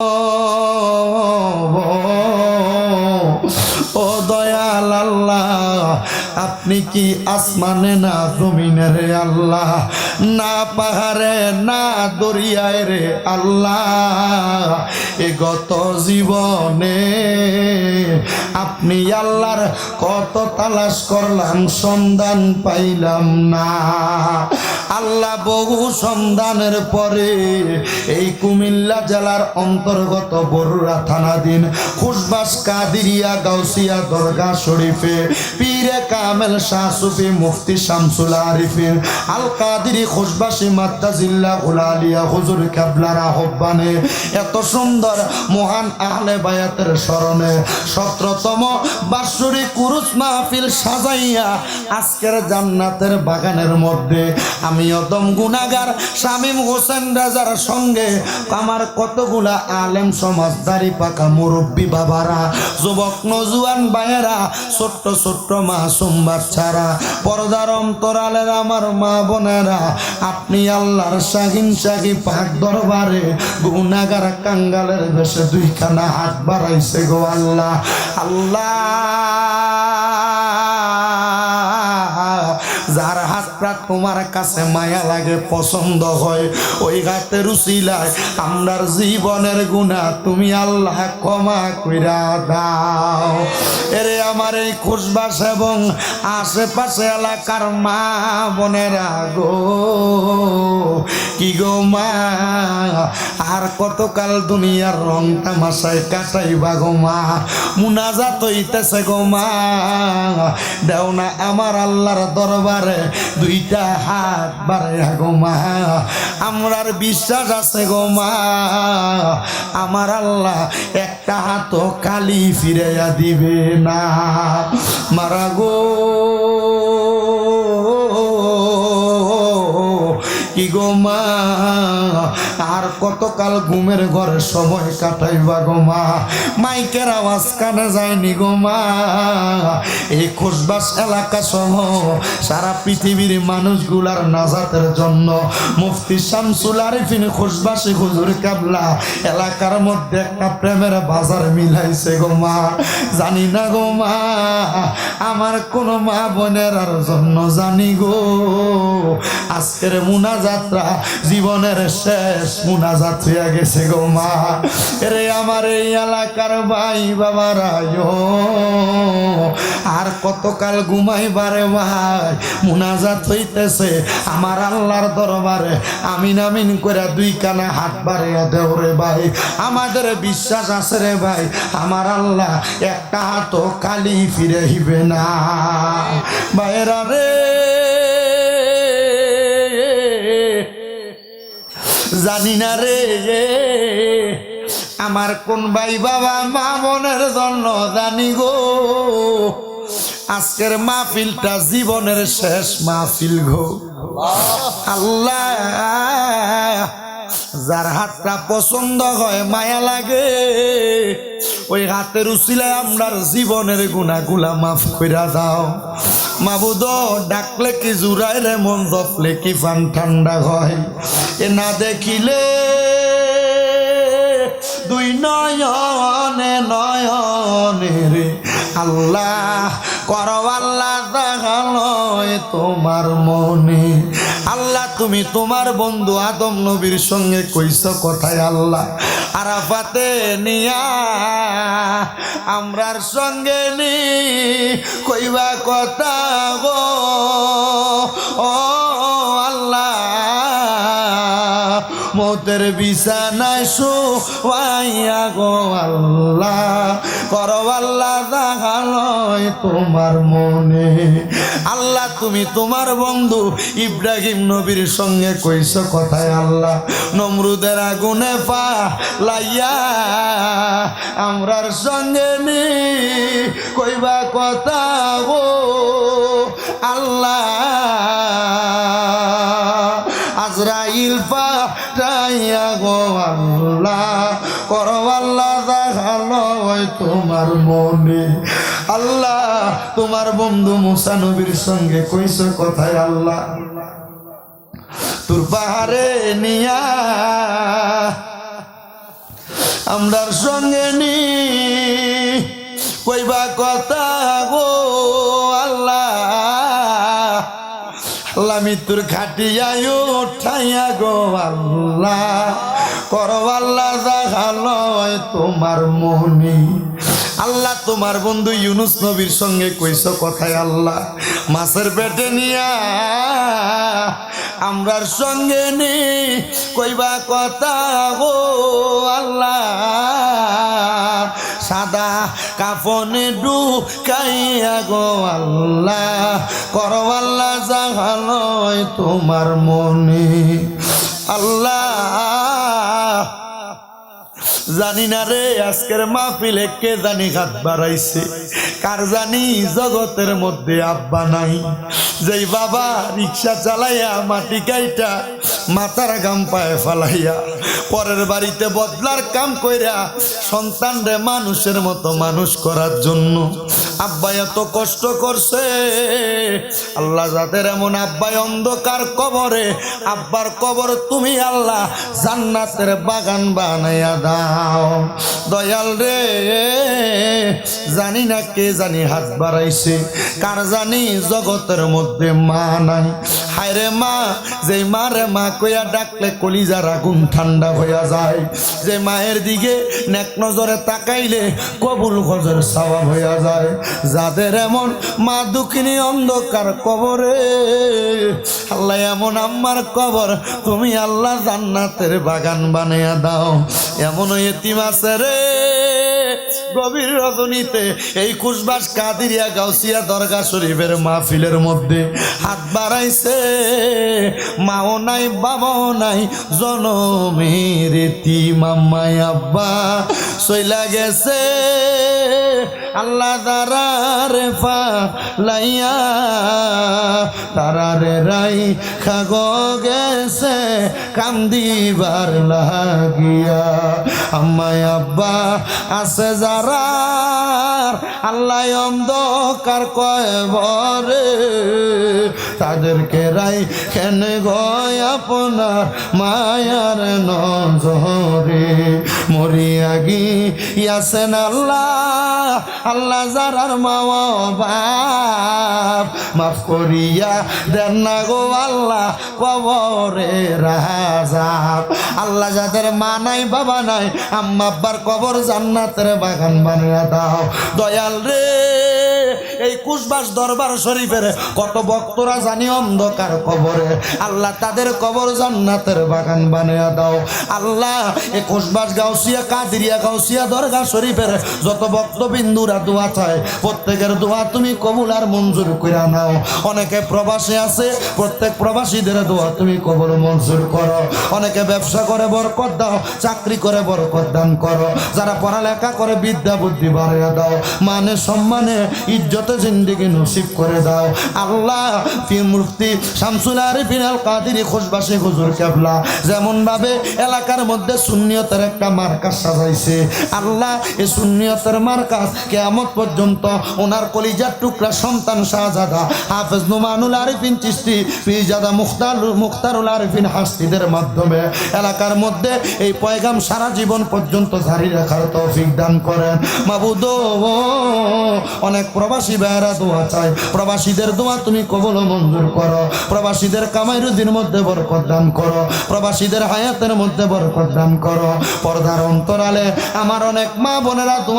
ও আপনি কি আসমানে না জমিনে রে আল্লাহ? না পাহাড়ে, না দরিয়ায় রে আল্লাহ। এ গত জীবনে আপনি আল্লাহর কত তালাশ করলাম, সন্ধান পাইলাম না। আল্লাহ বহু সন্ধানের পরে এই কুমিল্লা জেলার অন্তর্গত বরুড়া থানাধীন খুশবাস কাদিরিয়া গাউসিয়া দরগা শরীফে পীরে কামেল মুফতি শামসুল আরিফিন আল মাত্তা জিল্লা হুজুর কাবলার আহ্বানে। এত সুন্দর মহান আহলে বায়াতের স্মরণে কুরুস মাহফিল সাজাইয়া আজকের জান্নাতের বাগানের মধ্যে আমি অদম গুনাগার শামীম হোসেন রাজার সঙ্গে আমার কতগুলা আলেম সমাজদারি পাকা মুরব্বী বাবারা, যুবক নজুয়ান ভাইয়েরা, ছোট্ট ছোট্ট মাসুম বাচ্চারা, পর্দার অন্তরালের আমার মা বোনেরা, আপনি আল্লাহর শাহিন শাহি পাক দরবারে গুনাগার কাঙ্গালের বেশে দুইখানা হাত বাড়াইছে গো আল্লাহ। আল্লাহ! হাতটা তোমার কাছে মায়া লাগে, পছন্দ হয়। ওই হাতে রুচিলায় আমরার জীবনের গুণা তুমি আল্লাহ ক্ষমা কইরা দাও। এরে আমার এই খুশবাস এবং আশেপাশে এলাকার মা বোনেরা গো, কি গো মা, আর কতকাল দুনিয়ার রং তামাশায় কাটাইবা গো মা? মুনাজাত হইতেছে গো মা। দেও না আমার আল্লাহর দরবারে দুইটা হাত বাড়াইয়া গো মা আমরার বিশ্বাস আছে গো মা। আমার আল্লাহ একটা হাত কালি ফিরাইয়া দিবে না। মারা গো। কি গো মা? আর কতকাল ঘুমের ঘরে সময় কাটাইবা গো মা? মাইকের আওয়াজ কানে যায়নি গো মা। এই খুশবাস এলাকা সহ সারা পৃথিবীর মানুষগুলার নাজাতের জন্য মুফতি শামসুল আরিফিন খুশবাসী হুজুর কাবলা, এলাকার মধ্যে একটা প্রেমের বাজার মিলাইছে গো মা। জানি না গো মা, আমার কোনো মা বোনের আর জন্য জানি গো। আজকের মুনা যাত্রা জীবনের শেষ মুনাজাত হইয়া গেছে গো মা। রে আমার এই এলাকার ভাই বাবারা ইয়ো, আর কতকাল ঘুমাইবারে ভাই মুনাজাত হইতেছে আমার আল্লাহর দরবারে। আমিন আমিন করে দুই কানে হাত বাড়িয়া দেও রে ভাই। আমাদের বিশ্বাস আছে রে ভাই আমার আল্লাহ একটা হাত কালি ফিরে হিবে না। বাইরা রে জানি না রে। আমার কোন ভাই বাবা মা মনের জন্য জানি গো। আজকের মাহফিলটা জীবনের শেষ মাহফিল গো। আল্লাহ, যার হাতটা পছন্দ হয়, মায়া লাগে। ওই হাতের উচিলায় আমরার জীবনের গুণাগুলা মাফ কইরা দাও। মাবুদ, ডাকলে কি জুড়াই রে মন দপলে কি ফান ঠান্ডা হয়? এ না দেখিলে দুই নয়নে নয়নে রে। আল্লাহ, করো আল্লাহ দেখাল তোমার মনে। আল্লাহ, তুমি তোমার বন্ধু আদম নবীর সঙ্গে কইস কথায় আল্লাহ। আরাফাতে নিয়া আমরার সঙ্গে নি, কইবা কথা গো। ও মতের বিছানায় শুয়াইয়া গো আল্লাহ। করো আল্লাহ দেখালয় তোমার মনে। আল্লাহ, তুমি তোমার বন্ধু ইব্রাহিম নবীর সঙ্গে কইস কথায় আল্লাহ, নমরুদের আগুনে পা লাইয়া আমরার সঙ্গে নি কইবা কথা গো আল্লাহ। আল্লাহ করো দেখাল তোমার মনে। আল্লাহ, তোমার বন্ধু মুসা নবীর সঙ্গে কইস কথায় আল্লাহ, তোর পাহাড়ে নিয়া আমরার সঙ্গে নি। কইবা কথা গো মৃত্যুর খাটিয়ায় উঠাইয়া গো আল্লাহ। করবাল্লা যা তোমার মনি। আল্লাহ, তোমার বন্ধু ইউনুস নবীর সঙ্গে কইস কথায় আল্লাহ, মাছের পেটে নিয়া আমরার সঙ্গে নি, কইবা কথা গো আল্লাহ, সাদা কাফনে ঢুকাইয়া গো আল্লাহ, করো আল্লাহ জাগালয় তোমার মনে। আল্লাহ জানি না রে, আজকের মাহফিলে কে জানি হাত বাড়াইছে? কার জানি জগতের মধ্যে আব্বা নাই? যেই বাবা রিক্সা চালাইয়া মাটি কাইটা, মাথার গাম পায়ে ফালাইয়া, পরের বাড়িতে বদলার কাম কইরা সন্তান রে মানুষের মতো মানুষ করার জন্য আব্বা এত কষ্ট করছে। আল্লাহ যাদের এমন আব্বাই অন্ধকার কবরে। আব্বার কবর তুমি আল্লাহ জান্নাতের বাগান বানাইয়া দাও। দয়াল রে, জানি না কে জানি হাত বাড়াইছে। কার জানি জগতের মধ্যে মা নাই। হায় রে মা যে মা রে মা কইয়া ডাকলে কলিজার আগুন ঠান্ডা হইয়া যায়। যে মায়ের দিকে নেক নজরে তাকাইলে কবুল গজর সওয়াব হইয়া যায়। যাদের এমন মা দুঃখিনী অন্ধকার কবরে, আল্লাহ এমন আম্মার কবর তুমি আল্লাহ জান্নাতের বাগান বানাইয়া দাও। এমন এতিম আছে রে। গভীর রজনীতে এই কুশবাস কাদিরিয়া গাউসিয়া দরগা শরীফের মাহফিলের মধ্যে হাত বাড়াইছে। মাও নাই, বাবাও নাই, জনমের মাম্মাই আব্বা, সইলা গেছে। আল্লাহ দারারে ফা তারারে রাই খাগ গেছে কান্দিবার লাগিয়া। আমায় আব্বা আছে যারা আল্লাহ অন্ধকার কয় বরে তাদেরকে রাই কেন গয় আপনার মায়ার নজরে? মরিয়া গিয়াছেন আল্লাহ আল্লাহ যারার মাওয়া বাপ। মাফ করিয়া দেন না গো আল্লাহ কবরে রাজা। আল্লাহ যাদের মা নাই, বাবা নাই, আম্মা আব্বার কবর জান্নাতের বাগান বানিয়ে দাও। দয়াল রে। এই কুশবাস দরবার শরীফের কত ভক্তরা জানি অন্ধকার কবরে। আল্লাহ তাদের কবর জান্নাতের বাগান বানিয়ে দাও। আল্লাহ এই কুশবাস গাউসিয়া, কাদিরিয়া গাউসিয়া দরগা শরীফের যত ভক্তবিন্দুরা দোয়া চায়, প্রত্যেকের দোয়া তুমি কবুল আর মঞ্জুর করে নাও। অনেকে প্রবাসে আছে, প্রত্যেক প্রবাসীদের দোয়া তুমি কবুল মঞ্জুর করো। অনেকে ব্যবসা করে বরকত দাও, চাকরি করে বরকত দান করো। যারা পড়ালেখা করে বিদ্যা বুদ্ধি বাড়িয়ে দাও। মানে সম্মানে জিন্দিগি নসিব করে দাও। আল্লাহ, পীর মুফতি শামসুল আরিফিন আল কাদিরি খুশবাসী হুজুর কেবলা যেমন ভাবে এলাকার মধ্যে সুন্নিয়তের একটা মার্কাজ সাজাইছে। আল্লাহ এই সুন্নিয়তের মার্কাজ কেয়ামত পর্যন্ত ওনার কলিজার টুকরা সন্তান শাহজাদা, হাফেজ নুমানুল আরিফিন চিস্তি পিজাদা মুখতার, মুখতারুল আরিফিন হাস্তিদের মাধ্যমে এলাকার মধ্যে এই পয়গাম সারা জীবন পর্যন্ত জারি রাখার তৌফিক দান করেন। মাবুদ, অনেক প্রবাসী ভাইয়েরা দোয়া চায় প্রবাসীদের দোয়া তুমি কবল মঞ্জুর করো। প্রবাসীদের কামাই রুদির মধ্যে বরকত দান করো। প্রবাসীদের হায়াতের মধ্যে বরকত দান করো। পর্দার অন্তরালে আমার অনেক মা বোনেরা